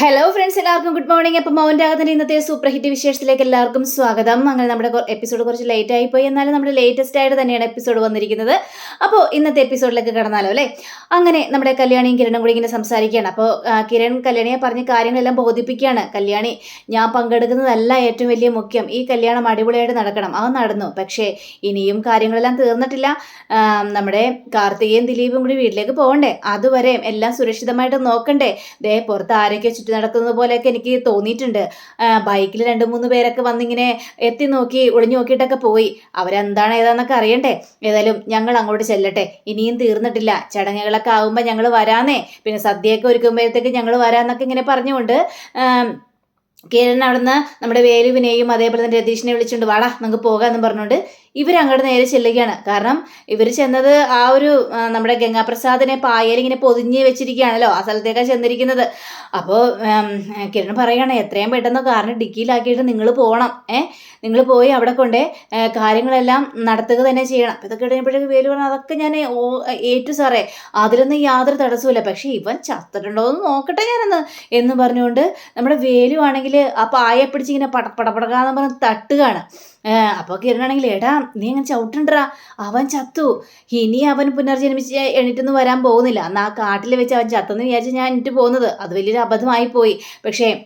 Hello friends എല്ലാവർക്കും good morning അപ്പം മൗന്റെ അകത്തിന്റെ ഇന്നത്തെ സൂപ്പർ ഹിറ്റ് വിശേഷത്തിലേക്ക് എല്ലാവർക്കും സ്വാഗതം. അങ്ങനെ നമ്മുടെ എപ്പിസോഡ് കുറച്ച് ലേറ്റ് ആയിപ്പോയി എന്നാലും നമ്മുടെ ലേറ്റസ്റ്റ് ആയിട്ട് തന്നെയാണ് എപ്പിസോഡ് വന്നിരിക്കുന്നത്. അപ്പോൾ ഇന്നത്തെ എപ്പിസോഡിലേക്ക് കടന്നാലോ അല്ലേ? അങ്ങനെ നമ്മുടെ കല്യാണിയും കിരണും കൂടി ഇങ്ങനെ സംസാരിക്കുകയാണ്. അപ്പോൾ കിരൺ കല്യാണിയെ പറഞ്ഞ കാര്യങ്ങളെല്ലാം ബോധിപ്പിക്കുകയാണ്. കല്യാണി ഞാൻ പങ്കെടുക്കുന്നതല്ല ഏറ്റവും വലിയ മുഖ്യം. ഈ കല്യാണം അടിപൊളിയായിട്ട് നടക്കണം. അത് നടന്നു. പക്ഷേ ഇനിയും കാര്യങ്ങളെല്ലാം തീർന്നിട്ടില്ല. നമ്മുടെ കാർത്തികയും ദിലീപും കൂടി വീട്ടിലേക്ക് പോകണ്ടേ. അതുവരെ എല്ലാം സുരക്ഷിതമായിട്ട് നോക്കണ്ടേ. ദേ പുറത്ത് ആരൊക്കെ ചുറ്റി നടക്കുന്നത് പോലെയൊക്കെ എനിക്ക് തോന്നിയിട്ടുണ്ട്. ബൈക്കിൽ രണ്ട് മൂന്ന് പേരൊക്കെ വന്നിങ്ങനെ എത്തി നോക്കി ഒളിഞ്ഞു നോക്കിയിട്ടൊക്കെ പോയി. അവരെന്താണ് ഏതാണെന്നൊക്കെ അറിയണ്ടേ? ഏതായാലും ഞങ്ങൾ അങ്ങോട്ട് ചെല്ലട്ടെ. ഇനിയും തീർന്നിട്ടില്ല. ചടങ്ങുകളൊക്കെ ആകുമ്പോൾ ഞങ്ങൾ വരാന്നേ. പിന്നെ സദ്യയൊക്കെ ഒരുക്കുമ്പോഴത്തേക്ക് ഞങ്ങൾ വരാന്നൊക്കെ ഇങ്ങനെ പറഞ്ഞുകൊണ്ട് കിരൺ അവിടുന്ന് നമ്മുടെ വേലുവിനെയും അതേപോലെ തന്നെ രതീഷിനെ വിളിച്ചുകൊണ്ട് വാടാ നമുക്ക് പോകാമെന്ന് പറഞ്ഞുകൊണ്ട് ഇവരങ്ങോട്ട് നേരെ ചെല്ലുകയാണ്. കാരണം ഇവർ ചെന്നത് ആ ഒരു നമ്മുടെ ഗംഗാപ്രസാദിനെ പായലിങ്ങനെ പൊതിഞ്ഞ് വെച്ചിരിക്കുകയാണല്ലോ ആ സ്ഥലത്തേക്കാണ് ചെന്നിരിക്കുന്നത്. അപ്പോൾ കിരൺ പറയുകയാണ് എത്രയും പെട്ടെന്ന് കാറിന് ഡിക്കിയിലാക്കിയിട്ട് നിങ്ങൾ പോകണം ഏ നിങ്ങൾ പോയി അവിടെ കൊണ്ട് കാര്യങ്ങളെല്ലാം നടത്തുക തന്നെ ചെയ്യണം. അപ്പോൾ ഇതൊക്കെ ഇടുമ്പോഴേക്ക് വേലു പറഞ്ഞു അതൊക്കെ ഞാൻ ഓ ഏറ്റു സാറേ അതിലൊന്നും യാതൊരു തടസ്സമില്ല പക്ഷേ ഇവൻ ചത്തിട്ടുണ്ടോ എന്ന് നോക്കട്ടെ ഞാനെന്ന്. എന്ന് പറഞ്ഞുകൊണ്ട് നമ്മുടെ വേലു ആണെങ്കിൽ ആ പായ പിടിച്ച് ഇങ്ങനെ പട പടപടകാന്ന് പറഞ്ഞ് തട്ടുകയാണ്. അപ്പോൾ കിരണാണെങ്കിൽ എടാ നീ അങ്ങനെ ചവിട്ടണ്ടാ അവൻ ചത്തു. ഇനി അവൻ പുനർജന്മിച്ച് എണീറ്റൊന്നും വരാൻ പോകുന്നില്ല. എന്നാ കാട്ടിൽ വെച്ച് അവൻ ചത്തെന്ന് വിചാരിച്ച് ഞാൻ എണീറ്റ് പോകുന്നത്. അത് വലിയൊരു അബദ്ധമായി പോയി. പക്ഷേ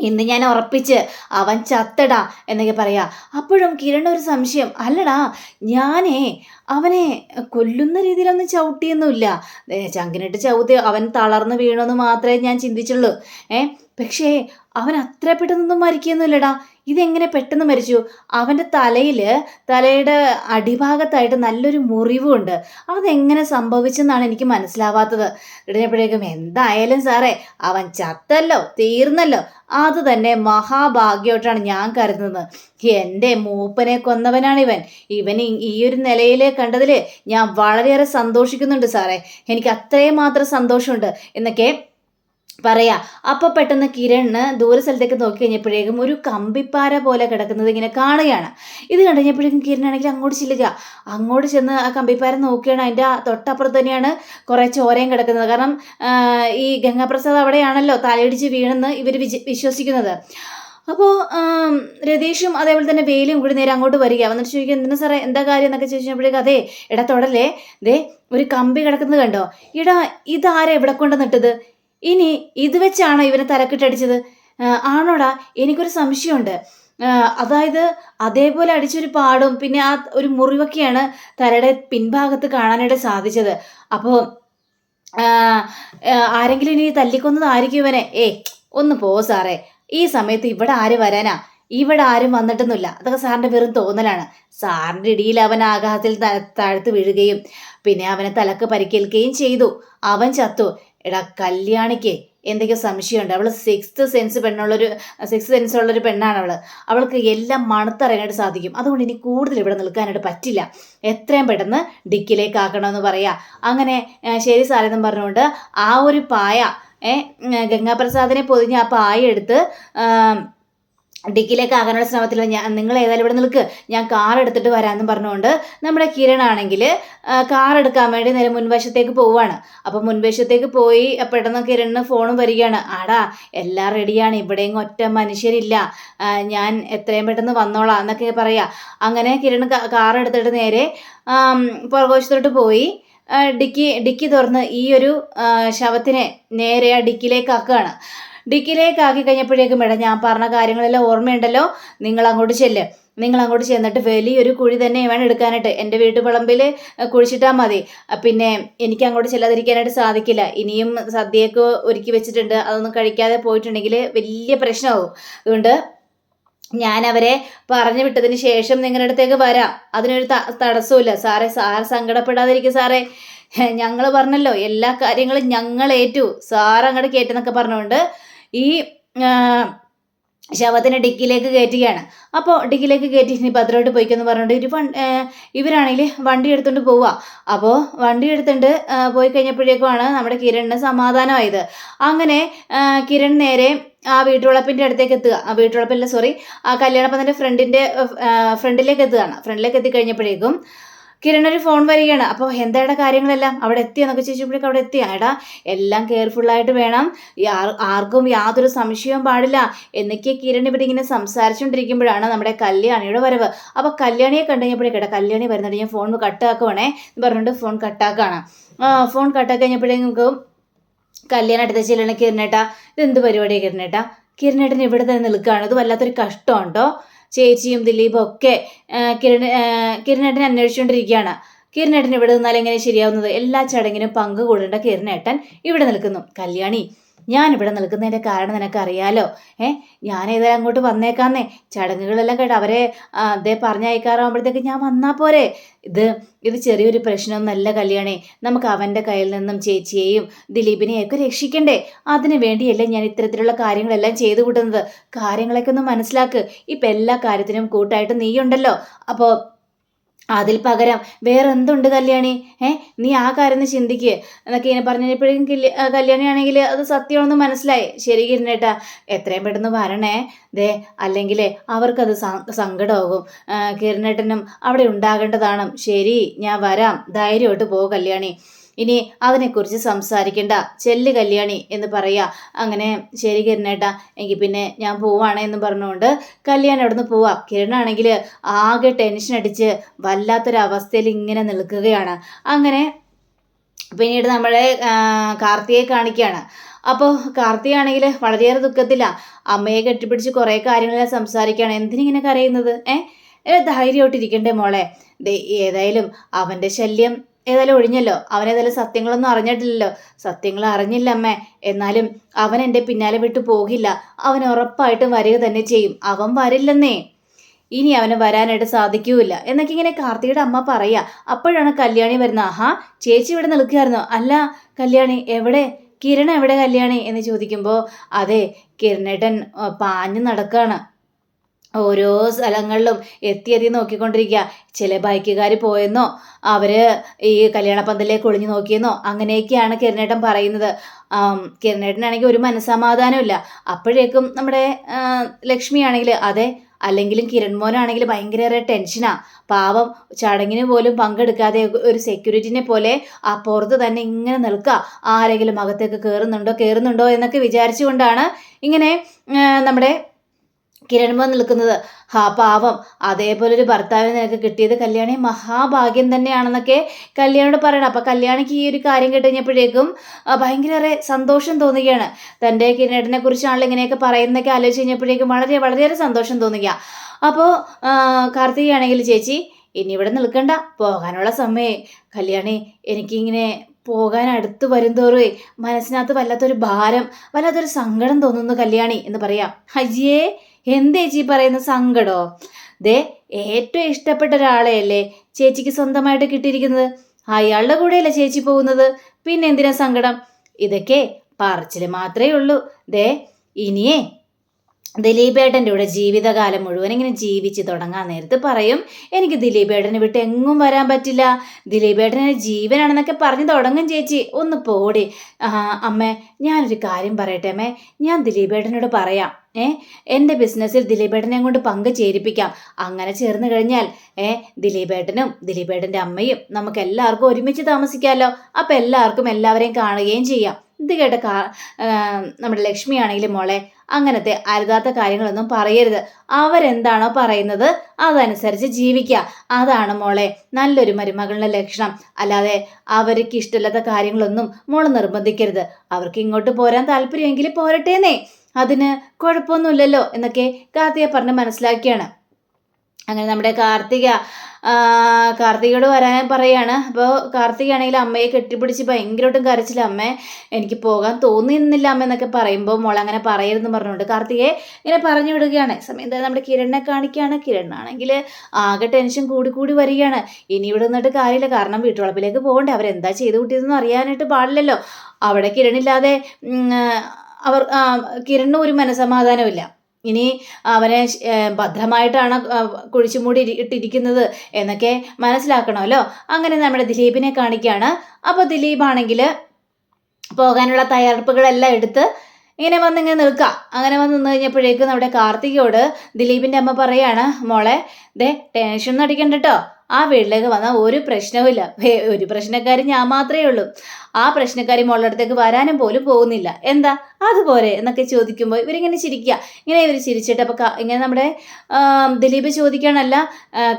ഇന്ന് ഞാൻ ഉറപ്പിച്ച് അവൻ ചത്തടാ എന്നൊക്കെ പറയാ. അപ്പോഴും കിരൺ ഒരു സംശയം. അല്ലടാ ഞാനേ അവനെ കൊല്ലുന്ന രീതിയിലൊന്നും ചവിട്ടിയൊന്നുമില്ല. ചങ്കിനിട്ട് ചവിട്ടി അവൻ തളർന്ന് വീണമെന്ന് മാത്രമേ ഞാൻ ചിന്തിച്ചുള്ളൂ. ഏ പക്ഷേ അവൻ അത്ര പെട്ടെന്നൊന്നും മരിക്കുകയൊന്നുമില്ലടാ. ഇതെങ്ങനെ പെട്ടെന്ന് മരിച്ചു? അവന്റെ തലയിൽ തലയുടെ അടിഭാഗത്തായിട്ട് നല്ലൊരു മുറിവുണ്ട്. അതെങ്ങനെ സംഭവിച്ചെന്നാണ് എനിക്ക് മനസ്സിലാവാത്തത്. ഇടുന്നപ്പോഴേക്കും എന്തായാലും സാറേ അവൻ ചത്തല്ലോ തീർന്നല്ലോ. അത് തന്നെ മഹാഭാഗ്യമായിട്ടാണ് ഞാൻ കരുതുന്നത്. എന്റെ മൂപ്പനെ കൊന്നവനാണ് ഇവൻ ഇവൻ ഈ ഒരു നിലയിൽ കണ്ടതിൽ ഞാൻ വളരെയേറെ സന്തോഷിക്കുന്നുണ്ട് സാറേ. എനിക്ക് അത്രയും മാത്രം സന്തോഷമുണ്ട്. എന്നൊക്കെ പറയാ അപ്പൊ പെട്ടെന്ന് കിരണ് ദൂര സ്ഥലത്തേക്ക് നോക്കി കഴിഞ്ഞപ്പോഴേക്കും ഒരു കമ്പിപ്പാര പോലെ കിടക്കുന്നത് ഇങ്ങനെ കാണുകയാണ്. ഇത് കണ്ടു കഴിഞ്ഞപ്പോഴേക്കും കിരണാണെങ്കിൽ അങ്ങോട്ട് ചെല്ലുക. അങ്ങോട്ട് ചെന്ന് ആ കമ്പിപ്പാര നോക്കിയാണ് അതിന്റെ തൊട്ടപ്പുറത്ത് തന്നെയാണ് കുറേ ചോരയും കിടക്കുന്നത്. കാരണം ഈ ഗംഗാപ്രസാദ് അവിടെയാണല്ലോ തലയിടിച്ച് വീണെന്ന് ഇവർ വിശ്വസിക്കുന്നത്. അപ്പോൾ രതീഷും അതേപോലെ തന്നെ വെയിലും കൂടി നേരെ അങ്ങോട്ട് വരിക. വന്നിട്ട് ചോദിക്കുക എന്തിനാ സാറേ എന്താ കാര്യം? എന്നൊക്കെ ചോദിച്ചപ്പോഴേക്കും അതെ എടാ തൊടല്ലേ ദേ ഒരു കമ്പി കിടക്കുന്നത് കണ്ടോ? ഇടാ ഇതാരാ ഇവിടെ കൊണ്ടുവന്നിട്ടത്? ഇനി ഇത് വെച്ചാണോ ഇവനെ തലക്കിട്ടടിച്ചത് ആണോടാ എനിക്കൊരു സംശയമുണ്ട്. അതായത് അതേപോലെ അടിച്ചൊരു പാടും പിന്നെ ആ ഒരു മുറിവൊക്കെയാണ് തലയുടെ പിൻഭാഗത്ത് കാണാനായിട്ട് സാധിച്ചത്. അപ്പോൾ ആരെങ്കിലും ഇനി തല്ലിക്കൊന്നതായിരിക്കും ഇവനെ. ഏ ഒന്ന് പോ സാറേ. ഈ സമയത്ത് ഇവിടെ ആര് വരാനാ? ഇവിടെ ആരും വന്നിട്ടൊന്നുമില്ല. അതൊക്കെ സാറിന്റെ വെറും തോന്നലാണ്. സാറിന്റെ ഇടിയിൽ അവൻ ആഘാതത്തിൽ ത- താഴ്ത്ത് വീഴുകയും പിന്നെ അവനെ തലക്ക് പരിക്കേൽക്കുകയും ചെയ്തു. അവൻ ചത്തു. എടാ കല്യാണിക്ക് എന്തൊക്കെയോ സംശയമുണ്ട്. അവൾ സിക്സ്ത് സെൻസ് പെണ്ണുള്ളൊരു സിക്സ് സെൻസ് ഉള്ളൊരു പെണ്ണാണ് അവൾ അവൾക്ക് എല്ലാം മണത്തറിയാനായിട്ട് സാധിക്കും. അതുകൊണ്ട് ഇനി കൂടുതൽ ഇവിടെ നിൽക്കാനായിട്ട് പറ്റില്ല. എത്രയും പെട്ടെന്ന് ഡിക്കിലേക്ക് ആക്കണമെന്ന് പറയാ. അങ്ങനെ ശരി സാരെന്നും പറഞ്ഞുകൊണ്ട് ആ ഒരു പായ ഏ ഗംഗാപ്രസാദിനെ പൊതിഞ്ഞ് ആ പായ എടുത്ത് ഡിക്കിലേക്ക് ആകാനുള്ള ശ്രമത്തിൽ ഞാൻ നിങ്ങൾ ഏതായാലും ഇവിടെ നിൽക്ക്. ഞാൻ കാർ എടുത്തിട്ട് വരാമെന്നും പറഞ്ഞുകൊണ്ട് നമ്മുടെ കിരൺ ആണെങ്കിൽ കാർ എടുക്കാൻ വേണ്ടി നേരെ മുൻവശത്തേക്ക് പോവുകയാണ്. അപ്പോൾ മുൻവശത്തേക്ക് പോയി പെട്ടെന്ന് കിരണിന് ഫോണും വരികയാണ്. ആടാ എല്ലാം റെഡിയാണ് ഇവിടെയും ഒറ്റ മനുഷ്യരില്ല. ഞാൻ എത്രയും പെട്ടെന്ന് വന്നോളാം എന്നൊക്കെ പറയാ. അങ്ങനെ കിരൺ കാർ എടുത്തിട്ട് നേരെ പുറകോശത്തോട്ട് പോയി. ഡിക്കി ഡിക്കി തുറന്ന് ഈ ഒരു ശവത്തിനെ നേരെ ആ ഡിക്കിലേക്ക് ആക്കുകയാണ്. ഡിക്കിലേക്ക് ആക്കി കഴിഞ്ഞപ്പോഴേക്കും മേഡം ഞാൻ പറഞ്ഞ കാര്യങ്ങളെല്ലാം ഓർമ്മയുണ്ടല്ലോ. നിങ്ങൾ അങ്ങോട്ട് ചെല്ല്. നിങ്ങൾ അങ്ങോട്ട് ചെന്നിട്ട് വലിയൊരു കുഴി തന്നെ വേണം എടുക്കാനായിട്ട്. എന്റെ വീട്ടുപളമ്പിൽ കുഴിച്ചിട്ടാൽ മതി. പിന്നെ എനിക്ക് അങ്ങോട്ട് ചെല്ലാതിരിക്കാനായിട്ട് സാധിക്കില്ല. ഇനിയും സദ്യയൊക്കെ ഒരുക്കി വെച്ചിട്ടുണ്ട്. അതൊന്നും കഴിക്കാതെ പോയിട്ടുണ്ടെങ്കിൽ വലിയ പ്രശ്നമാവും. അതുകൊണ്ട് ഞാൻ അവരെ പറഞ്ഞു വിട്ടതിന് ശേഷം നിങ്ങളുടെ അടുത്തേക്ക് വരാം. അതിനൊരു തടസ്സമില്ല സാറേ സാർ സങ്കടപ്പെടാതിരിക്കും സാറേ. ഞങ്ങൾ പറഞ്ഞല്ലോ എല്ലാ കാര്യങ്ങളും ഞങ്ങൾ ഏറ്റു. സാർ അങ്ങോട്ട് കയറ്റെന്നൊക്കെ പറഞ്ഞുകൊണ്ട് ഈ ശവത്തിനെ ഡിക്കിയിലേക്ക് കയറ്റുകയാണ്. അപ്പോൾ ഡിക്കിയിലേക്ക് കയറ്റി ഇനി ഭദ്രമായിട്ട് പോയിക്കെന്ന് പറഞ്ഞിട്ട് ഇരു ഇവരാണെങ്കിൽ വണ്ടി എടുത്തുകൊണ്ട് പോവുക അപ്പോൾ വണ്ടി എടുത്തുകൊണ്ട് പോയി കഴിഞ്ഞപ്പോഴേക്കുമാണ് നമ്മുടെ കിരണിന് സമാധാനമായത്. അങ്ങനെ കിരൺ നേരെ ആ വീട്ടുവളപ്പിന്റെ അടുത്തേക്ക് എത്തുക. ആ വീട്ടുവളപ്പല്ല സോറി ആ കല്യാണപ്പത്തിന്റെ ഫ്രണ്ടിന്റെ ഫ്രണ്ടിലേക്ക് എത്തുകയാണ്. ഫ്രണ്ടിലേക്ക് എത്തിക്കഴിഞ്ഞപ്പോഴേക്കും കിരൺ ഒരു ഫോൺ വരികയാണ്. അപ്പോൾ എന്തായുടെ കാര്യങ്ങളെല്ലാം? അവിടെ എത്തിയെന്നൊക്കെ ചോദിച്ചപ്പോഴേക്കും അവിടെ എത്തി. എടാ എല്ലാം കെയർഫുള്ളായിട്ട് വേണം. ആർക്കും യാതൊരു സംശയവും പാടില്ല. എന്നൊക്കെ കിരൺ ഇവിടെ ഇങ്ങനെ സംസാരിച്ചുകൊണ്ടിരിക്കുമ്പോഴാണ് നമ്മുടെ കല്യാണിയുടെ വരവ്. അപ്പോൾ കല്യാണിയെ കണ്ടു കഴിഞ്ഞപ്പോഴേക്കട്ടെ കല്യാണി വരുന്നുണ്ട്. ഞാൻ ഫോൺ കട്ടാക്കുവാണേ എന്ന് പറഞ്ഞിട്ട് ഫോൺ കട്ടാക്കാണ് ഫോൺ കട്ടാക്കി കഴിഞ്ഞപ്പോഴേക്കും കല്യാണം അടുത്ത ചെല്ലണം കിരണേട്ടാ ഇതെന്ത് പരിപാടിയാണ് കിരണേട്ടാ കിരണേട്ടൻ ഇവിടെ തന്നെ നിൽക്കുകയാണ്. ഇത് വല്ലാത്തൊരു കഷ്ടമാണ് ചേച്ചിയും ദിലീപും ഒക്കെ കിരണ കിരണേട്ടനെ അന്വേഷിച്ചുകൊണ്ടിരിക്കുകയാണ്. കിരണേട്ടൻ ഇവിടെ നിന്നാൽ എങ്ങനെ ശരിയാവുന്നത്? എല്ലാ ചടങ്ങിനും പങ്ക് കൂടേണ്ട കിരണേട്ടൻ ഇവിടെ നിൽക്കുന്നു. കല്യാണി ഞാൻ ഇവിടെ നിൽക്കുന്നതിന്റെ കാരണം നിനക്കറിയാലോ. ഏ ഞാൻ ഏതായാലും അങ്ങോട്ട് വന്നേക്കാന്നേ. ചടങ്ങുകളെല്ലാം കേട്ടോ അവരെ അതേ പറഞ്ഞയക്കാറാകുമ്പോഴത്തേക്ക് ഞാൻ വന്നാൽ പോരെ. ഇത് ഇത് ചെറിയൊരു പ്രശ്നമൊന്നല്ല കല്യാണേ. നമുക്ക് അവന്റെ കയ്യിൽ നിന്നും ചേച്ചിയെയും ദിലീപിനെയൊക്കെ രക്ഷിക്കണ്ടേ. അതിനു വേണ്ടിയല്ലേ ഞാൻ ഇത്തരത്തിലുള്ള കാര്യങ്ങളെല്ലാം ചെയ്തു കൂട്ടുന്നത് കാര്യങ്ങളൊക്കെ ഒന്ന് മനസ്സിലാക്ക്. ഇപ്പം എല്ലാ കാര്യത്തിനും കൂട്ടായിട്ട് നീയുണ്ടല്ലോ. അപ്പോൾ അതിൽ പകരം വേറെ എന്തുണ്ട് കല്യാണി? ഏ നീ ആ കാര്യം ഒന്ന് ചിന്തിക്ക്. എന്നൊക്കെ ഇങ്ങനെ പറഞ്ഞപ്പോഴേക്കും കല്യാണി ആണെങ്കിൽ അത് സത്യമാണെന്ന് മനസ്സിലായി. ശരി കിരണേട്ടാ എത്രയും പെട്ടെന്ന് വരണേ. ദേ അല്ലെങ്കിൽ അവർക്കത് സങ്കടമാകും. കിരണേട്ടനും അവിടെ ഉണ്ടാകേണ്ടതാണ്. ശരി ഞാൻ വരാം. ധൈര്യമായിട്ട് പോ കല്യാണി. ഇനി അതിനെക്കുറിച്ച് സംസാരിക്കണ്ട. ചെല്ല് കല്യാണി എന്ന് പറയുക അങ്ങനെ ശരി കിരണേട്ടാ എങ്കിൽ പിന്നെ ഞാൻ പോവാണ് എന്ന് പറഞ്ഞുകൊണ്ട് കല്യാണി അവിടെ നിന്ന് പോവാം. കിരണാണെങ്കിൽ ആകെ ടെൻഷൻ അടിച്ച് വല്ലാത്തൊരവസ്ഥയിൽ ഇങ്ങനെ നിൽക്കുകയാണ്. അങ്ങനെ പിന്നീട് നമ്മളെ കാർത്തിയെ കാണിക്കുകയാണ്. അപ്പോൾ കാർത്തിയാണെങ്കിൽ വളരെയേറെ ദുഃഖത്തിലാണ് അമ്മയെ കെട്ടിപ്പിടിച്ച് കുറേ കാര്യങ്ങളെല്ലാം സംസാരിക്കുകയാണ്. എന്തിനിങ്ങനെ കരയുന്നത് ഏ? ഏ, ധൈര്യമായിട്ടിരിക്കണ്ടേ മോളെ. ഏതായാലും അവന്റെ ശല്യം ഏതായാലും ഒഴിഞ്ഞല്ലോ. അവനേതായാലും സത്യങ്ങളൊന്നും അറിഞ്ഞിട്ടില്ലല്ലോ. സത്യങ്ങൾ അറിഞ്ഞില്ല അമ്മേ. എന്നാലും അവൻ എന്റെ പിന്നാലെ വിട്ടു പോകില്ല. അവൻ ഉറപ്പായിട്ടും വരിക തന്നെ ചെയ്യും. അവൻ വരില്ലെന്നേ. ഇനി അവന് വരാനായിട്ട് സാധിക്കൂല എന്നൊക്കെ ഇങ്ങനെ കാർത്തികയുടെ അമ്മ പറയാ. അപ്പോഴാണ് കല്യാണി വരുന്നത്. ആഹാ ചേച്ചി ഇവിടെ നിൽക്കുകയായിരുന്നു അല്ല കല്യാണി എവിടെ? കിരൺ എവിടെ കല്യാണി? എന്ന് ചോദിക്കുമ്പോൾ അതെ കിരണേട്ടൻ പാഞ്ഞു നടക്കാണ്. ഓരോ സ്ഥലങ്ങളിലും എത്തി എത്തി നോക്കിക്കൊണ്ടിരിക്കുക ചില ബൈക്കുകാർ പോയെന്നോ അവർ ഈ കല്യാണ പന്തലിലേക്ക് ഒളിഞ്ഞു നോക്കിയെന്നോ അങ്ങനെയൊക്കെയാണ് കിരണേട്ടൻ പറയുന്നത്. കിരണേട്ടനാണെങ്കിൽ ഒരു മനസ്സമാധാനമില്ല അപ്പോഴേക്കും നമ്മുടെ ലക്ഷ്മി ലക്ഷ്മിയാണെങ്കിൽ അതെ അല്ലെങ്കിലും കിരൺ മോനാണെങ്കിൽ ഭയങ്കര ടെൻഷനാ. പാവം ചടങ്ങിന് പോലും പങ്കെടുക്കാതെ ഒരു സെക്യൂരിറ്റിനെ പോലെ ആ പുറത്ത് തന്നെ ഇങ്ങനെ നിൽക്കുക ആരെങ്കിലും അകത്തേക്ക് കയറുന്നുണ്ടോ കയറുന്നുണ്ടോ എന്നൊക്കെ വിചാരിച്ചുകൊണ്ടാണ് ഇങ്ങനെ നമ്മുടെ കിരൺ മോൻ നിൽക്കുന്നത്. ഹാ പാവം. അതേപോലെ ഒരു ഭർത്താവ് നിനക്ക് കിട്ടിയത് കല്യാണി മഹാഭാഗ്യം തന്നെയാണെന്നൊക്കെ കല്യാണോട് പറയണം. അപ്പം കല്യാണിക്ക് ഈ ഒരു കാര്യം കേട്ടുകഴിഞ്ഞപ്പോഴേക്കും ആ, ഭയങ്കര സന്തോഷം തോന്നുകയാണ്. തന്റെ കിരീടനെ കുറിച്ചാണല്ലോ ഇങ്ങനെയൊക്കെ പറയുന്നതൊക്കെ ആലോചിച്ച് കഴിഞ്ഞപ്പോഴേക്കും വളരെ വളരെയേറെ സന്തോഷം തോന്നുക. അപ്പോൾ കാർത്തികയാണെങ്കിൽ ചേച്ചി ഇനി ഇവിടെ നിൽക്കണ്ട. പോകാനുള്ള സമയേ. കല്യാണി എനിക്കിങ്ങനെ പോകാൻ അടുത്ത് വരുംതോറും മനസ്സിനകത്ത് വല്ലാത്തൊരു ഭാരം വല്ലാത്തൊരു സങ്കടം തോന്നുന്നു കല്യാണി എന്ന് പറയാം. അയ്യേ എന്തേ ചേച്ചി പറയുന്ന സങ്കടോ? ദേ ഏറ്റവും ഇഷ്ടപ്പെട്ട ഒരാളെയല്ലേ ചേച്ചിക്ക് സ്വന്തമായിട്ട് കിട്ടിയിരിക്കുന്നത്? അയാളുടെ കൂടെയല്ലേ ചേച്ചി പോകുന്നത്? പിന്നെ എന്തിനാ സങ്കടം? ഇതൊക്കെ പറച്ചിൽ മാത്രമേ ഉള്ളൂ. ദേ ഇനിയേ ദിലീപേട്ടന്റെ കൂടെ ജീവിതകാലം മുഴുവൻ ഇങ്ങനെ ജീവിച്ച് തുടങ്ങാൻ നേരത്ത് പറയും എനിക്ക് ദിലീപേട്ടനെ വിട്ട് എങ്ങും വരാൻ പറ്റില്ല. ദിലീപേട്ടനെ ജീവനാണെന്നൊക്കെ പറഞ്ഞ് തുടങ്ങും ചേച്ചി. ഒന്ന് പോടി. അമ്മേ ഞാനൊരു കാര്യം പറയട്ടെ അമ്മേ. ഞാൻ ദിലീപേട്ടനോട് പറയാം. ഏ? എന്റെ ബിസിനസ്സിൽ ദിലീപേട്ടനെ കൊണ്ട് പങ്ക് ചേരിപ്പിക്കാം. അങ്ങനെ ചേർന്ന് കഴിഞ്ഞാൽ ഏ? ദിലീപേട്ടനും ദിലീപേട്ടന്റെ അമ്മയും നമുക്ക് എല്ലാവർക്കും ഒരുമിച്ച് താമസിക്കാമല്ലോ അപ്പം എല്ലാവർക്കും എല്ലാവരെയും കാണുകയും ചെയ്യാം. ഇത് കേട്ട കാ നമ്മുടെ നമ്മുടെ ലക്ഷ്മിയാണെങ്കിലും മോളെ അങ്ങനത്തെ അരുതാത്ത കാര്യങ്ങളൊന്നും പറയരുത്. അവരെന്താണോ പറയുന്നത് അതനുസരിച്ച് ജീവിക്കുക. അതാണ് മോളെ നല്ലൊരു മരുമകളുടെ ലക്ഷണം. അല്ലാതെ അവർക്ക് ഇഷ്ടമില്ലാത്ത കാര്യങ്ങളൊന്നും മോൾ നിർബന്ധിക്കരുത്. അവർക്ക് ഇങ്ങോട്ട് പോരാൻ താല്പര്യമെങ്കിൽ പോരട്ടേന്നേ. അതിന് കുഴപ്പമൊന്നുമില്ലല്ലോ എന്നൊക്കെ കാർത്തിക പറഞ്ഞ് മനസ്സിലാക്കിയാണ്. അങ്ങനെ നമ്മുടെ കാർത്തിക കാർത്തികയോട് വരാൻ പറയാണ്. അപ്പോൾ കാർത്തികയാണെങ്കിൽ അമ്മയെ കെട്ടിപ്പിടിച്ച് ഭയങ്കരമായിട്ടും കരച്ചില്ല. അമ്മേ എനിക്ക് പോകാൻ തോന്നുന്നില്ല അമ്മ എന്നൊക്കെ പറയുമ്പോൾ മോൾ അങ്ങനെ പറയരുതെന്ന് പറഞ്ഞുകൊണ്ട് കാർത്തികയെ ഇങ്ങനെ പറഞ്ഞു വിടുകയാണ്. സമയം എന്താ നമ്മുടെ കിരണിനെ കാണിക്കുകയാണ്. കിരണാണെങ്കിൽ ആകെ ടെൻഷൻ കൂടി കൂടി വരികയാണ്. ഇനി ഇവിടെ നിന്നിട്ട് കാര്യമില്ല. കാരണം വീട്ടുവളപ്പിലേക്ക് പോകണ്ടേ. അവരെന്താ ചെയ്ത് കൂട്ടിയതെന്ന് അറിയാനായിട്ട് പാടില്ലല്ലോ. അവിടെ കിരണില്ലാതെ അവർ കിരണിന് ഒരു മനസമാധാനമില്ല ഇനി അവനെ ഭദ്രമായിട്ടാണ് കുഴിച്ചുമൂടി ഇട്ടിരിക്കുന്നത് എന്നൊക്കെ മനസ്സിലാക്കണമല്ലോ? അങ്ങനെ നമ്മുടെ ദിലീപിനെ കാണിക്കുകയാണ് അപ്പോൾ ദിലീപാണെങ്കിൽ പോകാനുള്ള തയ്യാറെടുപ്പുകളെല്ലാം എടുത്ത് ഇങ്ങനെ വന്ന് ഇങ്ങനെ നിൽക്കുക അങ്ങനെ വന്ന് നിന്ന് കഴിഞ്ഞപ്പോഴേക്കും നമ്മുടെ കാർത്തികയോട് ദിലീപിന്റെ അമ്മ പറയാണ് മോളെ ദേ ടെൻഷൻ ഒന്നും അടിക്കണ്ട കേട്ടോ ആ വീട്ടിലേക്ക് വന്നാൽ ഒരു പ്രശ്നവുമില്ല. ഒരു പ്രശ്നക്കാരി ഞാൻ മാത്രമേ ഉള്ളൂ. ആ പ്രശ്നക്കാരി മോളുടെ അടുത്തേക്ക് വരാനും പോലും പോകുന്നില്ല. എന്താ? അതുപോലെ എന്നൊക്കെ ചോദിക്കുമ്പോൾ ഇവരിങ്ങനെ ചിരിക്കുക ഇങ്ങനെ ഇവർ ചിരിച്ചിട്ട് അപ്പോൾ ഇങ്ങനെ നമ്മുടെ ദിലീപ് ചോദിക്കുകയാണല്ല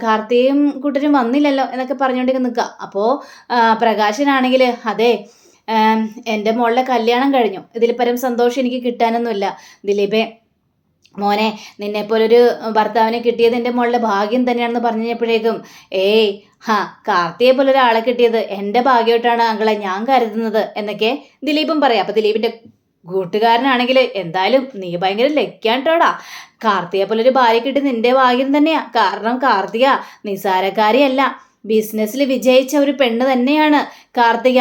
കാർത്തിയും കൂട്ടരും വന്നില്ലല്ലോ എന്നൊക്കെ പറഞ്ഞുകൊണ്ടിങ്ങനെ നിൽക്കുക അപ്പോൾ പ്രകാശനാണെങ്കിൽ അതെ എന്റെ മോളുടെ കല്യാണം കഴിഞ്ഞു. ഇതിൽ പരം സന്തോഷം എനിക്ക് കിട്ടാനൊന്നുമില്ല. ദിലീപേ മോനെ നിന്നെപ്പോലൊരു ഭർത്താവിനെ കിട്ടിയത് എന്റെ മോളുടെ ഭാഗ്യം തന്നെയാണെന്ന് പറഞ്ഞപ്പോഴേക്കും ഏയ് ഹാ കാർത്തിയെ പോലെ ഒരാളെ കിട്ടിയത് എന്റെ ഭാഗ്യമായിട്ടാണ് അങ്കളെ ഞാൻ കരുതുന്നത് എന്നൊക്കെ ദിലീപും പറയാം. അപ്പം ദിലീപിന്റെ കൂട്ടുകാരനാണെങ്കിൽ എന്തായാലും നീ ഭയങ്കര ലക്കാൻട്ടോടാ കാർത്തിയെ പോലെ ഒരു ഭാര്യ കിട്ടി നിന്റെ ഭാഗ്യം തന്നെയാ. കാരണം കാർത്തിക നിസാരക്കാരിയല്ല ബിസിനസ്സിൽ വിജയിച്ച ഒരു പെണ്ണ് തന്നെയാണ് കാർത്തിക.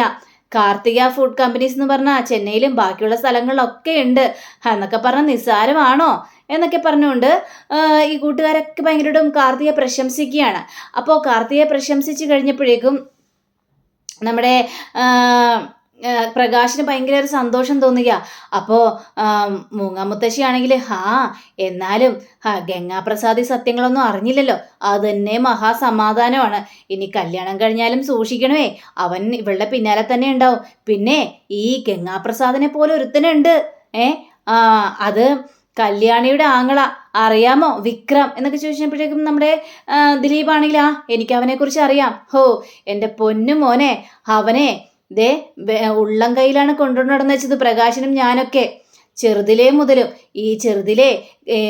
കാർത്തിക ഫുഡ് കമ്പനീസ് എന്ന് പറഞ്ഞാൽ ചെന്നൈയിലും ബാക്കിയുള്ള സ്ഥലങ്ങളിലൊക്കെ ഉണ്ട്. എന്നൊക്കെ പറഞ്ഞാൽ നിസ്സാരമാണോ? എന്നൊക്കെ പറഞ്ഞുകൊണ്ട് ഈ കൂട്ടുകാരൊക്കെ ഭയങ്കരമായിട്ടും കാർത്തികയെ പ്രശംസിക്കുകയാണ്. അപ്പോൾ കാർത്തികയെ പ്രശംസിച്ച് കഴിഞ്ഞപ്പോഴേക്കും നമ്മുടെ പ്രകാശിന് ഭയങ്കര ഒരു സന്തോഷം തോന്നുക അപ്പോൾ മൂങ്ങാമുത്തശ്ശിയാണെങ്കിൽ ഹാ എന്നാലും ഹാ ഗംഗാപ്രസാദി സത്യങ്ങളൊന്നും അറിഞ്ഞില്ലല്ലോ. അത് തന്നെ മഹാസമാധാനമാണ്. ഇനി കല്യാണം കഴിഞ്ഞാലും സൂക്ഷിക്കണമേ. അവൻ ഇവളുടെ പിന്നാലെ തന്നെ ഉണ്ടാവും. പിന്നെ ഈ ഗംഗാപ്രസാദിനെ പോലെ ഒരുത്തനുണ്ട്. ഏ അത് കല്യാണിയുടെ ആങ്ങള അറിയാമോ വിക്രം? എന്നൊക്കെ ചോദിച്ചപ്പോഴേക്കും നമ്മുടെ ദിലീപ് ദിലീപാണെങ്കിൽ ആ എനിക്ക് അവനെക്കുറിച്ച് അറിയാം. ഹോ എന്റെ പൊന്നു മോനെ അവനെ ദേ ഉള്ളം കയ്യിലാണ് കൊണ്ടുവന്ന് നടന്നു വെച്ചത് പ്രകാശനും ഞാനൊക്കെ. ചെറുതിലേ മുതലും ഈ ചെറുതിലേ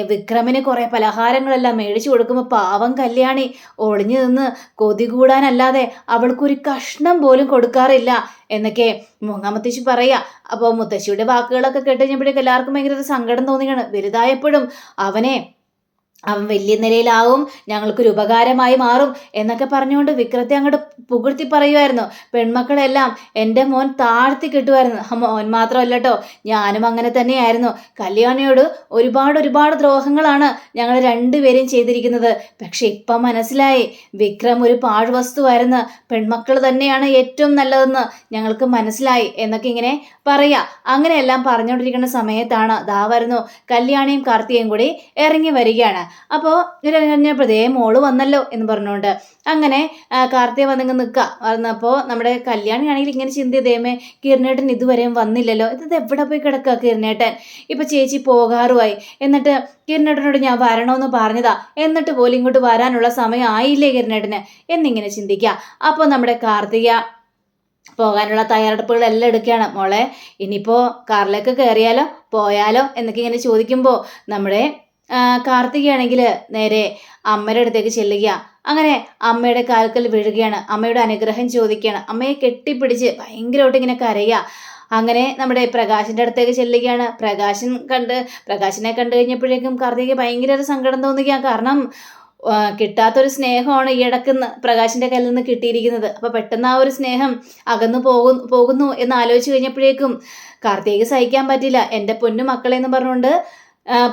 വിക്രമിന് കുറേ പലഹാരങ്ങളെല്ലാം മേടിച്ചു കൊടുക്കുമ്പോൾ പാവം കല്യാണി ഒളിഞ്ഞു നിന്ന് കൊതി കൂടാനല്ലാതെ അവൾക്കൊരു കഷ്ണം പോലും കൊടുക്കാറില്ല എന്നൊക്കെ മുങ്ങാമത്തേശി പറയാ. അപ്പോൾ മുത്തശ്ശിയുടെ വാക്കുകളൊക്കെ കേട്ട് കഴിഞ്ഞപ്പോഴേക്കും എല്ലാവർക്കും ഭയങ്കര സങ്കടം തോന്നിയാണ് വലുതായപ്പോഴും അവനെ അവൻ വലിയ നിലയിലാവും ഞങ്ങൾക്കൊരു ഉപകാരമായി മാറും എന്നൊക്കെ പറഞ്ഞുകൊണ്ട് വിക്രത്തെ അങ്ങോട്ട് പുകഴ്ത്തി പറയുമായിരുന്നു പെൺമക്കളെല്ലാം എന്റെ മോൻ താഴ്ത്തി കിട്ടുമായിരുന്നു മോൻ മാത്രമല്ല കേട്ടോ ഞാനും അങ്ങനെ തന്നെയായിരുന്നു. കല്യാണിയോട് ഒരുപാട് ഒരുപാട് ദ്രോഹങ്ങളാണ് ഞങ്ങൾ രണ്ടുപേരും ചെയ്തിരിക്കുന്നത്. പക്ഷെ ഇപ്പം മനസ്സിലായി വിക്രം ഒരു പാഴ്വസ്തുവായിരുന്നു. പെൺമക്കൾ തന്നെയാണ് ഏറ്റവും നല്ലതെന്ന് ഞങ്ങൾക്ക് മനസ്സിലായി എന്നൊക്കെ ഇങ്ങനെ പറയാ. അങ്ങനെയെല്ലാം പറഞ്ഞുകൊണ്ടിരിക്കുന്ന സമയത്താണ് ദാ വരുന്നു കല്യാണിയും കാർത്തികയും കൂടി ഇറങ്ങി വരികയാണ്. അപ്പോൾ കഴിഞ്ഞപ്പോൾ ദേ മോൾ വന്നല്ലോ എന്ന് പറഞ്ഞുകൊണ്ട് അങ്ങനെ കാർത്തിയ വന്നിങ്ങ് നിൽക്കുക വന്നപ്പോൾ നമ്മുടെ കല്യാണിയാണെങ്കിൽ ഇങ്ങനെ ചിന്തി ദൈവമേ കിരണേട്ടൻ ഇതുവരെയും വന്നില്ലല്ലോ. ഇത് എവിടെ പോയി കിടക്കുക കിരണേട്ടൻ ഇപ്പം ചേച്ചി പോകാറുമായി. എന്നിട്ട് കിരണേട്ടനോട് ഞാൻ വരണമെന്ന് പറഞ്ഞതാ. എന്നിട്ട് പോലും ഇങ്ങോട്ട് വരാനുള്ള സമയം ആയില്ലേ കിരണേട്ടന് എന്നിങ്ങനെ ചിന്തിക്കുക അപ്പോൾ നമ്മുടെ കാർത്തിക പോകാനുള്ള തയ്യാറെടുപ്പുകളെല്ലാം എടുക്കുകയാണ്. മോളെ ഇനിയിപ്പോൾ കാറിലേക്ക് കയറിയാലോ? പോയാലോ? എന്നൊക്കെ ഇങ്ങനെ ചോദിക്കുമ്പോൾ നമ്മുടെ കാർത്തികയാണെങ്കിൽ നേരെ അമ്മയുടെ അടുത്തേക്ക് ചെല്ലുക. അങ്ങനെ അമ്മയുടെ കാൽക്കൽ വീഴുകയാണ്. അമ്മയുടെ അനുഗ്രഹം ചോദിക്കുകയാണ്. അമ്മയെ കെട്ടിപ്പിടിച്ച് ഭയങ്കരമായിട്ട് ഇങ്ങനെ കരയുക. അങ്ങനെ നമ്മുടെ പ്രകാശിന്റെ അടുത്തേക്ക് ചെല്ലുകയാണ്. പ്രകാശൻ കണ്ട് പ്രകാശിനെ കണ്ടു കഴിഞ്ഞപ്പോഴേക്കും കാർത്തിക ഭയങ്കര ഒരു സങ്കടം തോന്നുക കാരണം കിട്ടാത്തൊരു സ്നേഹമാണ് ഈ ഇടക്കുന്ന് പ്രകാശിന്റെ കയ്യിൽ നിന്ന് കിട്ടിയിരിക്കുന്നത്. അപ്പോൾ പെട്ടെന്ന് ആ ഒരു സ്നേഹം അകന്നു പോകു പോകുന്നു എന്ന് ആലോചിച്ച് കഴിഞ്ഞപ്പോഴേക്കും കാർത്തിക് സഹിക്കാൻ പറ്റില്ല. എന്റെ പൊന്നു മക്കളെ എന്ന് പറഞ്ഞുകൊണ്ട്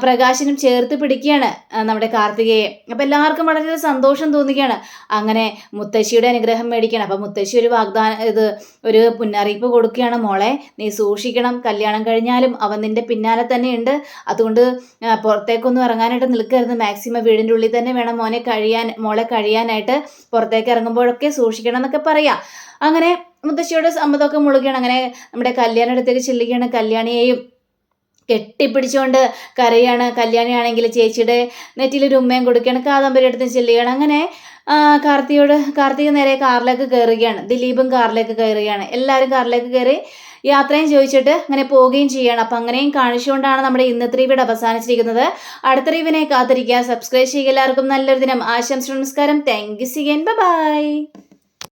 പ്രകാശനും ചേർത്ത് പിടിക്കുകയാണ് നമ്മുടെ കാർത്തികയെ. അപ്പം എല്ലാവർക്കും വളരെ സന്തോഷം തോന്നുകയാണ്. അങ്ങനെ മുത്തശ്ശിയുടെ അനുഗ്രഹം മേടിക്കണം അപ്പം മുത്തശ്ശി ഒരു വാഗ്ദാനം ഇത് ഒരു മുന്നറിയിപ്പ് കൊടുക്കുകയാണ് മോളെ നീ സൂക്ഷിക്കണം. കല്യാണം കഴിഞ്ഞാലും അവൻ നിന്റെ പിന്നാലെ തന്നെ ഉണ്ട് അതുകൊണ്ട് പുറത്തേക്കൊന്നും ഇറങ്ങാനായിട്ട് നിൽക്കരുത്. മാക്സിമം വീടിന്റെ ഉള്ളിൽ തന്നെ വേണം മോനെ കഴിയാൻ മോളെ കഴിയാനായിട്ട് പുറത്തേക്ക് ഇറങ്ങുമ്പോഴൊക്കെ സൂക്ഷിക്കണം എന്നൊക്കെ പറയാം. അങ്ങനെ മുത്തശ്ശിയുടെ സമ്മതമൊക്കെ മുളുകയാണ് അങ്ങനെ നമ്മുടെ കല്യാണ അടുത്തേക്ക് ചെല്ലുകയാണ്. കല്യാണിയെയും കെട്ടിപ്പിടിച്ചുകൊണ്ട് കരയാണ്. കല്യാണിയാണെങ്കിൽ ചേച്ചിയുടെ നെറ്റിയിലൊരു ഉമ്മയും കൊടുക്കുകയാണ്. കാദംബരി അടുത്ത് ചെല്ലുകയാണ്. അങ്ങനെ കാർത്തിയോട് കാർത്തിക നേരെ കാറിലേക്ക് കയറുകയാണ്. ദിലീപും കാറിലേക്ക് കയറുകയാണ്. എല്ലാവരും കാറിലേക്ക് കയറി യാത്രയും ചോദിച്ചിട്ട് അങ്ങനെ പോവുകയും ചെയ്യണം. അപ്പം അങ്ങനെയും കാണിച്ചുകൊണ്ടാണ് നമ്മുടെ ഇന്നത്തെ റിവ്യൂടെ അവസാനിച്ചിരിക്കുന്നത്. അടുത്ത റിവിനെ കാത്തിരിക്കുക. സബ്സ്ക്രൈബ് ചെയ്യുക. എല്ലാവർക്കും നല്ലൊരു ദിനം. ആശംസ നമസ്കാരം. Thank you സിഗൻ by